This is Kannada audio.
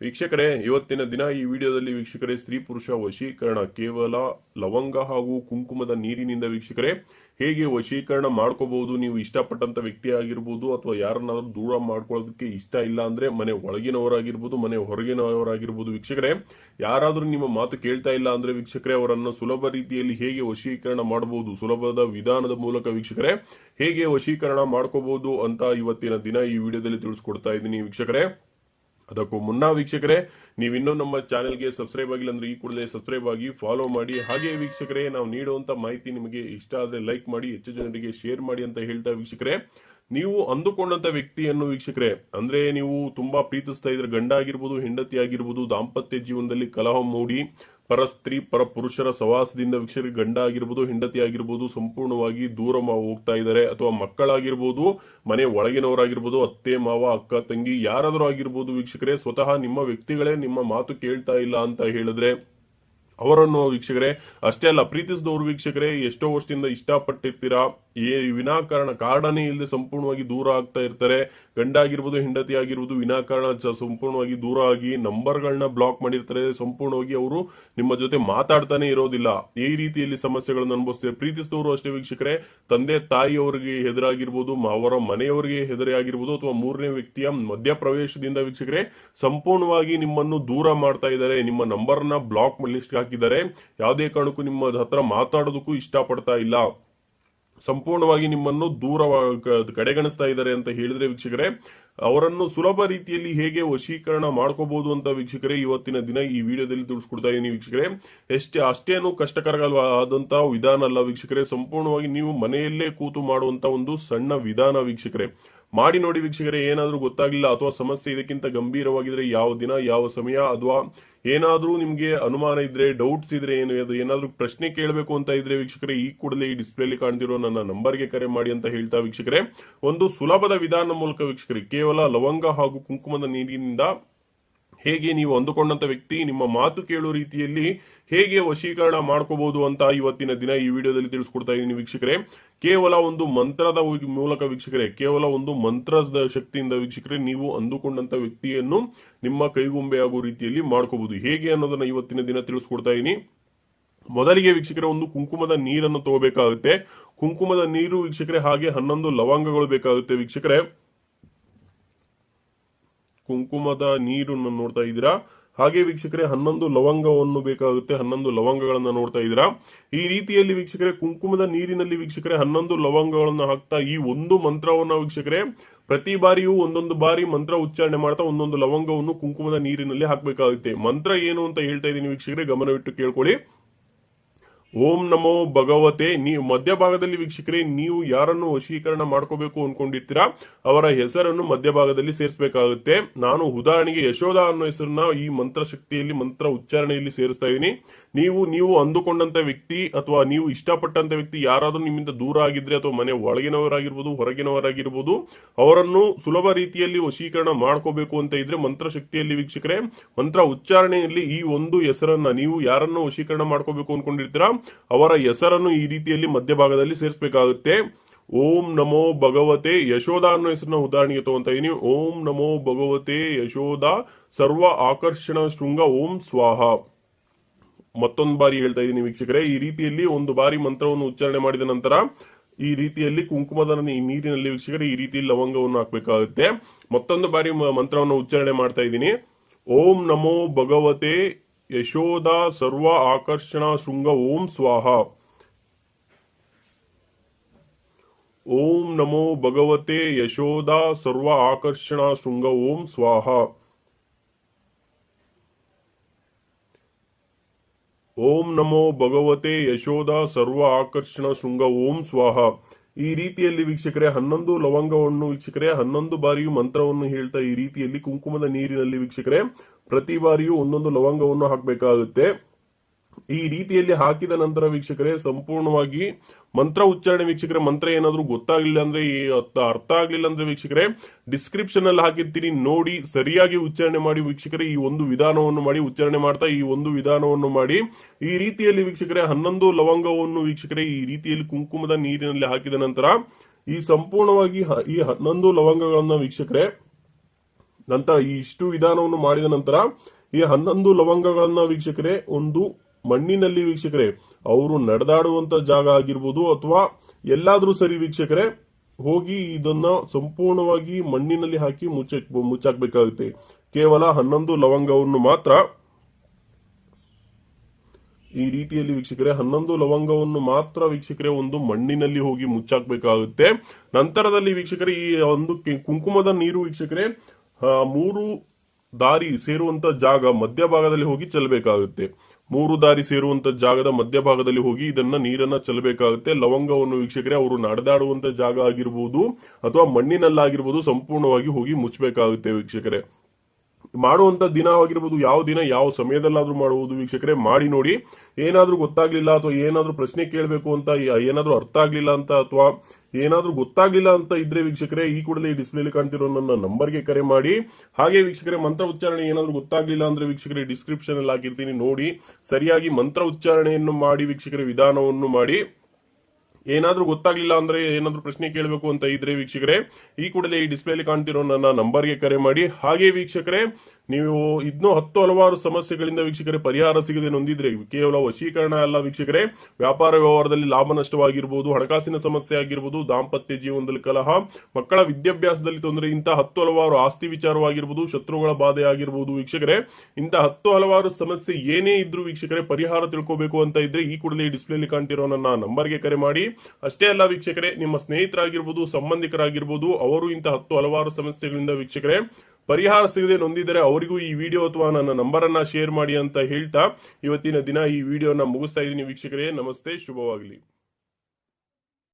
ವೀಕ್ಷಕರೇ, ಇವತ್ತಿನ ದಿನ ಈ ವಿಡಿಯೋದಲ್ಲಿ ವೀಕ್ಷಕರೇ, ಸ್ತ್ರೀ ಪುರುಷ ವಶೀಕರಣ ಕೇವಲ ಲವಂಗ ಹಾಗೂ ಕುಂಕುಮದ ನೀರಿನಿಂದ ವೀಕ್ಷಕರೇ, ಹೇಗೆ ವಶೀಕರಣ ಮಾಡ್ಕೋಬಹುದು, ನೀವು ಇಷ್ಟಪಟ್ಟಂತ ವ್ಯಕ್ತಿ ಆಗಿರ್ಬೋದು ಅಥವಾ ಯಾರನ್ನಾದ್ರೂ ದೂರ ಮಾಡ್ಕೊಳ್ಳೋದಕ್ಕೆ ಇಷ್ಟ ಇಲ್ಲ ಅಂದ್ರೆ ಮನೆ ಒಳಗಿನವರಾಗಿರ್ಬೋದು, ಮನೆ ಹೊರಗಿನವರಾಗಿರ್ಬೋದು ವೀಕ್ಷಕರೇ, ಯಾರಾದ್ರೂ ನಿಮ್ಮ ಮಾತು ಕೇಳ್ತಾ ಇಲ್ಲ ಅಂದ್ರೆ ವೀಕ್ಷಕರೇ, ಅವರನ್ನು ಸುಲಭ ರೀತಿಯಲ್ಲಿ ಹೇಗೆ ವಶೀಕರಣ ಮಾಡಬಹುದು ಸುಲಭದ ವಿಧಾನದ ಮೂಲಕ ವೀಕ್ಷಕರೇ, ಹೇಗೆ ವಶೀಕರಣ ಮಾಡ್ಕೋಬಹುದು ಅಂತ ಇವತ್ತಿನ ದಿನ ಈ ವಿಡಿಯೋದಲ್ಲಿ ತಿಳಿಸ್ಕೊಡ್ತಾ ಇದ್ದೀನಿ ವೀಕ್ಷಕರೇ. ಅದಕ್ಕೂ ಮುನ್ನ ವೀಕ್ಷಕರೇ ನೀವಿನ್ನೂ ನಮ್ಮ ಚಾನೆಲ್ಗೆ ಸಬ್ಸ್ಕ್ರೈಬ್ ಆಗಿಲ್ಲ ಅಂದ್ರೆ ಈ ಕೂಡಲೇ ಸಬ್ಸ್ಕ್ರೈಬ್ ಆಗಿ ಫಾಲೋ ಮಾಡಿ. ಹಾಗೆ ವೀಕ್ಷಕರೇ, ನಾವು ನೀಡುವಂತ ಮಾಹಿತಿ ನಿಮಗೆ ಇಷ್ಟ ಆದರೆ ಲೈಕ್ ಮಾಡಿ, ಹೆಚ್ಚು ಜನರಿಗೆ ಶೇರ್ ಮಾಡಿ ಅಂತ ಹೇಳ್ತಾ ವೀಕ್ಷಕರೇ. ನೀವು ಅಂದುಕೊಂಡಂತ ವ್ಯಕ್ತಿಯನ್ನು ವೀಕ್ಷಕರೇ, ಅಂದ್ರೆ ನೀವು ತುಂಬಾ ಪ್ರೀತಿಸ್ತಾ ಇದ್ರೆ ಗಂಡ ಆಗಿರ್ಬೋದು, ಹೆಂಡತಿ ಆಗಿರ್ಬೋದು, ದಾಂಪತ್ಯ ಜೀವನದಲ್ಲಿ ಕಲಹ ಮೂಡಿ ಪರ ಸ್ತ್ರೀ ಪರ ಪುರುಷರ ಸವಾಸದಿಂದ ವೀಕ್ಷಕರಿಗೆ ಗಂಡ ಆಗಿರ್ಬೋದು ಹೆಂಡತಿ ಆಗಿರ್ಬೋದು ಸಂಪೂರ್ಣವಾಗಿ ದೂರ ಹೋಗ್ತಾ ಇದ್ದಾರೆ. ಅಥವಾ ಮಕ್ಕಳಾಗಿರ್ಬೋದು, ಮನೆ ಒಳಗಿನವರಾಗಿರ್ಬೋದು, ಅತ್ತೆ, ಮಾವ, ಅಕ್ಕ, ತಂಗಿ, ಯಾರಾದರೂ ಆಗಿರ್ಬೋದು, ವೀಕ್ಷಕರೇ, ಸ್ವತಃ ನಿಮ್ಮ ವ್ಯಕ್ತಿಗಳೇ ನಿಮ್ಮ ಮಾತು ಕೇಳ್ತಾ ಇಲ್ಲ ಅಂತ ಹೇಳಿದ್ರೆ ಅವರನ್ನು ವೀಕ್ಷಕರೇ, ಅಷ್ಟೇ ಅಲ್ಲ, ಪ್ರೀತಿಸಿದವರು ವೀಕ್ಷಕರೇ, ಎಷ್ಟೋ ವರ್ಷದಿಂದ ಇಷ್ಟಪಟ್ಟಿರ್ತೀರಾ? ಏ ವಿನಾಕಾರಣ ಕಾರಣನೇ ಇಲ್ಲದೆ ಸಂಪೂರ್ಣವಾಗಿ ದೂರ ಆಗ್ತಾ ಇರ್ತಾರೆ. ಗಂಡ ಆಗಿರ್ಬೋದು ಹೆಂಡತಿ ಆಗಿರ್ಬೋದು ವಿನಾಕಾರಣ ಸಂಪೂರ್ಣವಾಗಿ ದೂರ ಆಗಿ ನಂಬರ್ಗಳನ್ನ ಬ್ಲಾಕ್ ಮಾಡಿರ್ತಾರೆ. ಸಂಪೂರ್ಣವಾಗಿ ಅವರು ನಿಮ್ಮ ಜೊತೆ ಮಾತಾಡ್ತಾನೆ ಇರೋದಿಲ್ಲ. ಈ ರೀತಿಯಲ್ಲಿ ಸಮಸ್ಯೆಗಳನ್ನು ಅನುಭವಿಸ್ತಾರೆ. ಪ್ರೀತಿಸಿದವರು ಅಷ್ಟೇ ವೀಕ್ಷಕರೇ, ತಂದೆ ತಾಯಿಯವರಿಗೆ ಹೆದರಾಗಿರ್ಬೋದು, ಅವರ ಮನೆಯವರಿಗೆ ಹೆದರಿ ಆಗಿರ್ಬೋದು, ಅಥವಾ ಮೂರನೇ ವ್ಯಕ್ತಿಯ ಮಧ್ಯಪ್ರವೇಶದಿಂದ ವೀಕ್ಷಕರೇ, ಸಂಪೂರ್ಣವಾಗಿ ನಿಮ್ಮನ್ನು ದೂರ ಮಾಡ್ತಾ ಇದ್ದಾರೆ. ನಿಮ್ಮ ನಂಬರ್ನ ಬ್ಲಾಕ್ ಲಿಸ್ಟ್ ಹಾಕಿದ್ದಾರೆ. ಯಾವುದೇ ಕಾರಣಕ್ಕೂ ನಿಮ್ಮ ಹತ್ರ ಮಾತಾಡೋದಕ್ಕೂ ಇಷ್ಟಪಡ್ತಾ ಇಲ್ಲ. ಸಂಪೂರ್ಣವಾಗಿ ನಿಮ್ಮನ್ನು ದೂರ ಕಡೆಗಣಿಸ್ತಾ ಇದ್ದಾರೆ ಅಂತ ಹೇಳಿದ್ರೆ ವೀಕ್ಷಕರೇ ಅವರನ್ನು ಸುಲಭ ರೀತಿಯಲ್ಲಿ ಹೇಗೆ ವಶೀಕರಣ ಮಾಡ್ಕೋಬಹುದು ಅಂತ ವೀಕ್ಷಕರೇ, ಇವತ್ತಿನ ದಿನ ಈ ವಿಡಿಯೋದಲ್ಲಿ ತಿಳಿಸ್ಕೊಡ್ತಾ ಇದ್ದೀನಿ ವೀಕ್ಷಕರೇ. ಎಷ್ಟೇ, ಅಷ್ಟೇನು ಕಷ್ಟಕರವಾದಂತಹ ವಿಧಾನ ಅಲ್ಲ ವೀಕ್ಷಕರೇ. ಸಂಪೂರ್ಣವಾಗಿ ನೀವು ಮನೆಯಲ್ಲೇ ಕೂತು ಮಾಡುವಂತ ಒಂದು ಸಣ್ಣ ವಿಧಾನ ವೀಕ್ಷಕರೇ. ಮಾಡಿ ನೋಡಿ ವೀಕ್ಷಕರೇ, ಏನಾದರೂ ಗೊತ್ತಾಗಿಲ್ಲ ಅಥವಾ ಸಮಸ್ಯೆ ಇದಕ್ಕಿಂತ ಗಂಭೀರವಾಗಿದ್ರೆ ಯಾವ ದಿನ, ಯಾವ ಸಮಯ, ಅಥವಾ ಏನಾದರೂ ನಿಮಗೆ ಅನುಮಾನ ಇದ್ರೆ ಡೌಟ್ಸ್ ಇದ್ರೆ ಏನು ಏನಾದರೂ ಪ್ರಶ್ನೆ ಕೇಳಬೇಕು ಅಂತ ಇದ್ರೆ ವೀಕ್ಷಕರೇ, ಈ ಕೂಡಲೇ ಈ ಡಿಸ್ಪ್ಲೇಲಿ ಕಾಣ್ತಿರೋ ನನ್ನ ನಂಬರ್ಗೆ ಕರೆ ಮಾಡಿ ಅಂತ ಹೇಳ್ತಾ ವೀಕ್ಷಕರೇ. ಒಂದು ಸುಲಭದ ವಿಧಾನ ಮೂಲಕ ವೀಕ್ಷಕರೇ ಕೇವಲ ಲವಂಗ ಹಾಗೂ ಕುಂಕುಮದ ನೀರಿನಿಂದ ಹೇಗೆ ನೀವು ಅಂದುಕೊಂಡಂತ ವ್ಯಕ್ತಿ ನಿಮ್ಮ ಮಾತು ಕೇಳೋ ರೀತಿಯಲ್ಲಿ ಹೇಗೆ ವಶೀಕರಣ ಮಾಡ್ಕೋಬಹುದು ಅಂತ ಇವತ್ತಿನ ದಿನ ಈ ವಿಡಿಯೋದಲ್ಲಿ ತಿಳಿಸ್ಕೊಡ್ತಾ ಇದ್ದೀನಿ ವೀಕ್ಷಕರೇ. ಕೇವಲ ಒಂದು ಮಂತ್ರದ ಮೂಲಕ ವೀಕ್ಷಕರೇ, ಕೇವಲ ಒಂದು ಮಂತ್ರದ ಶಕ್ತಿಯಿಂದ ವೀಕ್ಷಕರೇ, ನೀವು ಅಂದುಕೊಂಡಂತ ವ್ಯಕ್ತಿಯನ್ನು ನಿಮ್ಮ ಕೈಗೊಂಬೆ ಆಗೋ ರೀತಿಯಲ್ಲಿ ಮಾಡ್ಕೋಬಹುದು ಹೇಗೆ ಅನ್ನೋದನ್ನ ಇವತ್ತಿನ ದಿನ ತಿಳಿಸ್ಕೊಡ್ತಾ ಇದ್ದೀನಿ. ಮೊದಲಿಗೆ ವೀಕ್ಷಕರೇ, ಒಂದು ಕುಂಕುಮದ ನೀರನ್ನು ತಗೋಬೇಕಾಗುತ್ತೆ. ಕುಂಕುಮದ ನೀರು ವೀಕ್ಷಕರೇ, ಹಾಗೆ ಹನ್ನೊಂದು ಲವಂಗಗಳು ಬೇಕಾಗುತ್ತೆ ವೀಕ್ಷಕರೇ. ಕುಂಕುಮದ ನೀರನ್ನು ನೋಡ್ತಾ ಇದ್ದೀರಾ? ಹಾಗೆ ವೀಕ್ಷಕರೇ, ಹನ್ನೊಂದು ಲವಂಗವನ್ನು ಬೇಕಾಗುತ್ತೆ, ಹನ್ನೊಂದು ಲವಂಗಗಳನ್ನ ನೋಡ್ತಾ ಇದ್ದೀರಾ? ಈ ರೀತಿಯಲ್ಲಿ ವೀಕ್ಷಕರೇ, ಕುಂಕುಮದ ನೀರಿನಲ್ಲಿ ವೀಕ್ಷಕರೇ, ಹನ್ನೊಂದು ಲವಂಗಗಳನ್ನು ಹಾಕ್ತಾ ಈ ಒಂದು ಮಂತ್ರವನ್ನ ವೀಕ್ಷಕರೇ, ಪ್ರತಿ ಬಾರಿಯೂ ಒಂದೊಂದು ಬಾರಿ ಮಂತ್ರ ಉಚ್ಚಾರಣೆ ಮಾಡ್ತಾ ಒಂದೊಂದು ಲವಂಗವನ್ನು ಕುಂಕುಮದ ನೀರಿನಲ್ಲಿ ಹಾಕಬೇಕಾಗುತ್ತೆ. ಮಂತ್ರ ಏನು ಅಂತ ಹೇಳ್ತಾ ಇದ್ದೀನಿ ವೀಕ್ಷಕರೇ, ಗಮನವಿಟ್ಟು ಕೇಳ್ಕೊಳ್ಳಿ. ಓಂ ನಮೋ ಭಗವತೆ. ನೀವು ಮಧ್ಯಭಾಗದಲ್ಲಿ ವೀಕ್ಷಕರೆ, ನೀವು ಯಾರನ್ನು ವಶೀಕರಣ ಮಾಡ್ಕೋಬೇಕು ಅನ್ಕೊಂಡಿರ್ತೀರಾ, ಅವರ ಹೆಸರನ್ನು ಮಧ್ಯಭಾಗದಲ್ಲಿ ಸೇರಿಸಬೇಕಾಗುತ್ತೆ. ನಾನು ಉದಾಹರಣೆಗೆ ಯಶೋಧ ಅನ್ನೋ ಹೆಸರನ್ನ ಈ ಮಂತ್ರ ಶಕ್ತಿಯಲ್ಲಿ ಮಂತ್ರ ಉಚ್ಚಾರಣೆಯಲ್ಲಿ ಸೇರಿಸ್ತಾ ಇದ್ದೀನಿ. ನೀವು ನೀವು ಅಂದುಕೊಂಡಂತ ವ್ಯಕ್ತಿ ಅಥವಾ ನೀವು ಇಷ್ಟಪಟ್ಟಂತ ವ್ಯಕ್ತಿ ಯಾರಾದರೂ ನಿಮ್ಮಿಂದ ದೂರ ಆಗಿದ್ರೆ ಅಥವಾ ಮನೆ ಒಳಗಿನವರಾಗಿರ್ಬೋದು, ಹೊರಗಿನವರಾಗಿರ್ಬೋದು, ಅವರನ್ನು ಸುಲಭ ರೀತಿಯಲ್ಲಿ ವಶೀಕರಣ ಮಾಡ್ಕೋಬೇಕು ಅಂತ ಇದ್ರೆ ಮಂತ್ರ ಶಕ್ತಿಯಲ್ಲಿ ವೀಕ್ಷಕರೇ, ಮಂತ್ರ ಉಚ್ಚಾರಣೆಯಲ್ಲಿ ಈ ಒಂದು ಹೆಸರನ್ನ ನೀವು ಯಾರನ್ನು ವಶೀಕರಣ ಮಾಡ್ಕೋಬೇಕು ಅನ್ಕೊಂಡಿರ್ತೀರಾ ಅವರ ಹೆಸರನ್ನು ಈ ರೀತಿಯಲ್ಲಿ ಮಧ್ಯಭಾಗದಲ್ಲಿ ಸೇರಿಸಬೇಕಾಗುತ್ತೆ. ಓಂ ನಮೋ ಭಗವತೆ ಯಶೋಧ ಅನ್ನೋ ಹೆಸರನ್ನ ಉದಾಹರಣೆಗೆ ತಗೊಂತ ಇದೀನಿ. ಓಂ ನಮೋ ಭಗವತೆ ಯಶೋಧ ಸರ್ವ ಆಕರ್ಷಣ ಶೃಂಗ ಓಂ ಸ್ವಾಹ. ಮತ್ತೊಂದು ಬಾರಿ ಹೇಳ್ತಾ ಇದ್ದೀನಿ ವೀಕ್ಷಕರೇ, ಈ ರೀತಿಯಲ್ಲಿ ಒಂದು ಬಾರಿ ಮಂತ್ರವನ್ನು ಉಚ್ಚಾರಣೆ ಮಾಡಿದ ನಂತರ ಈ ರೀತಿಯಲ್ಲಿ ಕುಂಕುಮದ ಈ ನೀರಿನಲ್ಲಿ ವೀಕ್ಷಕರೇ ಈ ರೀತಿ ಲವಂಗವನ್ನು ಹಾಕಬೇಕಾಗುತ್ತೆ. ಮತ್ತೊಂದು ಬಾರಿ ಮಂತ್ರವನ್ನು ಉಚ್ಚಾರಣೆ ಮಾಡ್ತಾ ಇದ್ದೀನಿ ಓಂ ನಮೋ ಭಗವತೆ ಯಶೋಧ ಸರ್ವ ಆಕರ್ಷಣ ಶೃಂಗ ಓಂ ಸ್ವಾಹ. ಓಂ ನಮೋ ಭಗವತೆ ಯಶೋದಾ ಸರ್ವ ಆಕರ್ಷಣ ಶೃಂಗ ಓಂ ಸ್ವಾಹ. ಓಂ ನಮೋ ಭಗವತೆ ಯಶೋಧ ಸರ್ವ ಆಕರ್ಷಣ ಶೃಂಗ ಓಂ ಸ್ವಾಹ. ಈ ರೀತಿಯಲ್ಲಿ ವೀಕ್ಷಕರೇ, ಹನ್ನೊಂದು ಲವಂಗವನ್ನು ವೀಕ್ಷಕರೇ, ಹನ್ನೊಂದು ಬಾರಿಯು ಮಂತ್ರವನ್ನು ಹೇಳ್ತಾ ಈ ರೀತಿಯಲ್ಲಿ ಕುಂಕುಮದ ನೀರಿನಲ್ಲಿ ವೀಕ್ಷಕರೇ ಪ್ರತಿ ಬಾರಿಯೂ ಒಂದೊಂದು ಲವಂಗವನ್ನು ಹಾಕಬೇಕಾಗುತ್ತೆ. ಈ ರೀತಿಯಲ್ಲಿ ಹಾಕಿದ ನಂತರ ವೀಕ್ಷಕರೇ, ಸಂಪೂರ್ಣವಾಗಿ ಮಂತ್ರ ಉಚ್ಚಾರಣೆ ವೀಕ್ಷಕರೇ, ಮಂತ್ರ ಏನಾದರೂ ಗೊತ್ತಾಗ್ಲಿಲ್ಲ ಅಂದ್ರೆ ಈ ಅರ್ಥ ಆಗ್ಲಿಲ್ಲ ಅಂದ್ರೆ ವೀಕ್ಷಕರೇ ಡಿಸ್ಕ್ರಿಪ್ಷನ್ ಅಲ್ಲಿ ಹಾಕಿರ್ತೀನಿ. ನೋಡಿ, ಸರಿಯಾಗಿ ಉಚ್ಚಾರಣೆ ಮಾಡಿ ವೀಕ್ಷಕರೇ, ಈ ಒಂದು ವಿಧಾನವನ್ನು ಮಾಡಿ ಉಚ್ಚಾರಣೆ ಮಾಡ್ತಾ ಈ ಒಂದು ವಿಧಾನವನ್ನು ಮಾಡಿ. ಈ ರೀತಿಯಲ್ಲಿ ವೀಕ್ಷಕರೇ, ಹನ್ನೊಂದು ಲವಂಗವನ್ನು ವೀಕ್ಷಕರೇ, ಈ ರೀತಿಯಲ್ಲಿ ಕುಂಕುಮದ ನೀರಿನಲ್ಲಿ ಹಾಕಿದ ನಂತರ ಈ ಸಂಪೂರ್ಣವಾಗಿ ಈ ಹನ್ನೊಂದು ಲವಂಗಗಳನ್ನ ವೀಕ್ಷಕರೇ ನಂತರ ಇಷ್ಟು ವಿಧಾನವನ್ನು ಮಾಡಿದ ನಂತರ ಈ ಹನ್ನೊಂದು ಲವಂಗಗಳನ್ನ ವೀಕ್ಷಕರೇ, ಒಂದು ಮಣ್ಣಿನಲ್ಲಿ ವೀಕ್ಷಕರೇ, ಅವರು ನಡೆದಾಡುವಂತ ಜಾಗ ಆಗಿರ್ಬೋದು ಅಥವಾ ಎಲ್ಲಾದ್ರೂ ಸರಿ ವೀಕ್ಷಕರೇ, ಹೋಗಿ ಇದನ್ನ ಸಂಪೂರ್ಣವಾಗಿ ಮಣ್ಣಿನಲ್ಲಿ ಹಾಕಿ ಮುಚ್ಚ, ಮುಚ್ಚಾಕ್ಬೇಕಾಗುತ್ತೆ. ಕೇವಲ ಹನ್ನೊಂದು ಲವಂಗವನ್ನು ಮಾತ್ರ ಈ ರೀತಿಯಲ್ಲಿ ವೀಕ್ಷಕರೇ, ಹನ್ನೊಂದು ಲವಂಗವನ್ನು ಮಾತ್ರ ವೀಕ್ಷಕರೇ ಒಂದು ಮಣ್ಣಿನಲ್ಲಿ ಹೋಗಿ ಮುಚ್ಚಾಕ್ಬೇಕಾಗುತ್ತೆ. ನಂತರದಲ್ಲಿ ವೀಕ್ಷಕರೇ, ಈ ಒಂದು ಕುಂಕುಮದ ನೀರು ವೀಕ್ಷಕರೇ ಮೂರು ದಾರಿ ಸೇರುವಂತ ಜಾಗ ಮಧ್ಯಭಾಗದಲ್ಲಿ ಹೋಗಿ ಚೆಲ್ಲಬೇಕಾಗುತ್ತೆ. ಮೂರು ದಾರಿ ಸೇರುವಂತ ಜಾಗದ ಮಧ್ಯಭಾಗದಲ್ಲಿ ಹೋಗಿ ಇದನ್ನ ನೀರನ್ನ ಚೆಲ್ಲಬೇಕಾಗುತ್ತೆ. ಲವಂಗವನ್ನು ವೀಕ್ಷಕರೇ, ಅವರು ನಡೆದಾಡುವಂತ ಜಾಗ ಆಗಿರ್ಬೋದು ಅಥವಾ ಮಣ್ಣಿನಲ್ಲಾಗಿರ್ಬೋದು, ಸಂಪೂರ್ಣವಾಗಿ ಹೋಗಿ ಮುಚ್ಚಬೇಕಾಗುತ್ತೆ ವೀಕ್ಷಕರೇ. ಮಾಡುವಂತ ದಿನ ಆಗಿರ್ಬೋದು, ಯಾವ ದಿನ, ಯಾವ ಸಮಯದಲ್ಲಾದ್ರೂ ಮಾಡಬಹುದು ವೀಕ್ಷಕರೇ, ಮಾಡಿ ನೋಡಿ. ಏನಾದ್ರೂ ಗೊತ್ತಾಗ್ಲಿಲ್ಲ ಅಥವಾ ಏನಾದ್ರೂ ಪ್ರಶ್ನೆ ಕೇಳಬೇಕು ಅಂತ, ಏನಾದ್ರೂ ಅರ್ಥ ಆಗ್ಲಿಲ್ಲ ಅಂತ ಅಥವಾ ಏನಾದ್ರೂ ಗೊತ್ತಾಗ್ಲಿಲ್ಲ ಅಂತ ಇದ್ರೆ ವೀಕ್ಷಕರೇ, ಈ ಕೂಡಲೇ ಈ ಡಿಸ್ಪ್ಲೇಲಿ ಕಾಣ್ತಿರೋ ನನ್ನ ನಂಬರ್ಗೆ ಕರೆ ಮಾಡಿ. ಹಾಗೆ ವೀಕ್ಷಕರೇ, ಮಂತ್ರ ಉಚ್ಚಾರಣೆ ಏನಾದರೂ ಗೊತ್ತಾಗ್ಲಿಲ್ಲ ಅಂದ್ರೆ ವೀಕ್ಷಕರೇ ಡಿಸ್ಕ್ರಿಪ್ಷನ್ ಅಲ್ಲಿ ಹಾಕಿರ್ತೀನಿ ನೋಡಿ. ಸರಿಯಾಗಿ ಮಂತ್ರ ಉಚ್ಚಾರಣೆಯನ್ನು ಮಾಡಿ ವೀಕ್ಷಕರ, ವಿಧಾನವನ್ನು ಮಾಡಿ. ಏನಾದ್ರೂ ಗೊತ್ತಾಗ್ಲಿಲ್ಲ ಅಂದ್ರೆ ಏನಾದರೂ ಪ್ರಶ್ನೆ ಕೇಳಬೇಕು ಅಂತ ಇದ್ರೆ ವೀಕ್ಷಕರೇ, ಈ ಕೂಡಲೇ ಈ ಡಿಸ್ಪ್ಲೇಲಿ ಕಾಣ್ತಿರೋ ನನ್ನ ನಂಬರ್ಗೆ ಕರೆ ಮಾಡಿ. ಹಾಗೆ ವೀಕ್ಷಕರೇ ನೀವು ಇನ್ನೂ ಹತ್ತು ಹಲವಾರು ಸಮಸ್ಯೆಗಳಿಂದ ವೀಕ್ಷಕರೇ ಪರಿಹಾರ ಸಿಗದೆ ನೊಂದಿದ್ರೆ ಕೇವಲ ವಶೀಕರಣ ಅಲ್ಲ ವೀಕ್ಷಕರೇ. ವ್ಯಾಪಾರ ವ್ಯವಹಾರದಲ್ಲಿ ಲಾಭ ನಷ್ಟವಾಗಿರ್ಬೋದು, ಹಣಕಾಸಿನ ಸಮಸ್ಯೆ ಆಗಿರ್ಬೋದು, ದಾಂಪತ್ಯ ಜೀವನದಲ್ಲಿ ಕಲಹ, ಮಕ್ಕಳ ವಿದ್ಯಾಭ್ಯಾಸದಲ್ಲಿ ತೊಂದರೆ ಇಂತಹ ಹತ್ತು ಹಲವಾರು ಆಸ್ತಿ ವಿಚಾರವಾಗಿರ್ಬೋದು, ಶತ್ರುಗಳ ಬಾಧೆ ಆಗಿರ್ಬೋದು ವೀಕ್ಷಕರೇ. ಇಂತಹ ಹತ್ತು ಹಲವಾರು ಸಮಸ್ಯೆ ಏನೇ ಇದ್ರೂ ವೀಕ್ಷಕರೇ ಪರಿಹಾರ ತಿಳ್ಕೋಬೇಕು ಅಂತ ಇದ್ರೆ ಈ ಕೂಡಲೇ ಡಿಸ್ಪ್ಲೇಲಿ ಕಾಣ್ತಿರೋ ನನ್ನ ನಂಬರ್ಗೆ ಕರೆ ಮಾಡಿ. ಅಷ್ಟೇ ಅಲ್ಲ ವೀಕ್ಷಕರೇ, ನಿಮ್ಮ ಸ್ನೇಹಿತರಾಗಿರ್ಬೋದು, ಸಂಬಂಧಿಕರಾಗಿರ್ಬೋದು, ಅವರು ಇಂತಹ ಹತ್ತು ಹಲವಾರು ಸಮಸ್ಯೆಗಳಿಂದ ವೀಕ್ಷಕರೇ ಪರಿಹಾರ ಸಿಗದೆ ನೊಂದಿದರೆ ಅವರಿಗೂ ಈ ವಿಡಿಯೋ ಅಥವಾ ನನ್ನ ನಂಬರ್ ಅನ್ನ ಶೇರ್ ಮಾಡಿ ಅಂತ ಹೇಳ್ತಾ ಇವತ್ತಿನ ದಿನ ಈ ವಿಡಿಯೋನ ಮುಗಿಸ್ತಾ ಇದ್ದೀನಿ ವೀಕ್ಷಕರೇ. ನಮಸ್ತೆ, ಶುಭವಾಗಲಿ.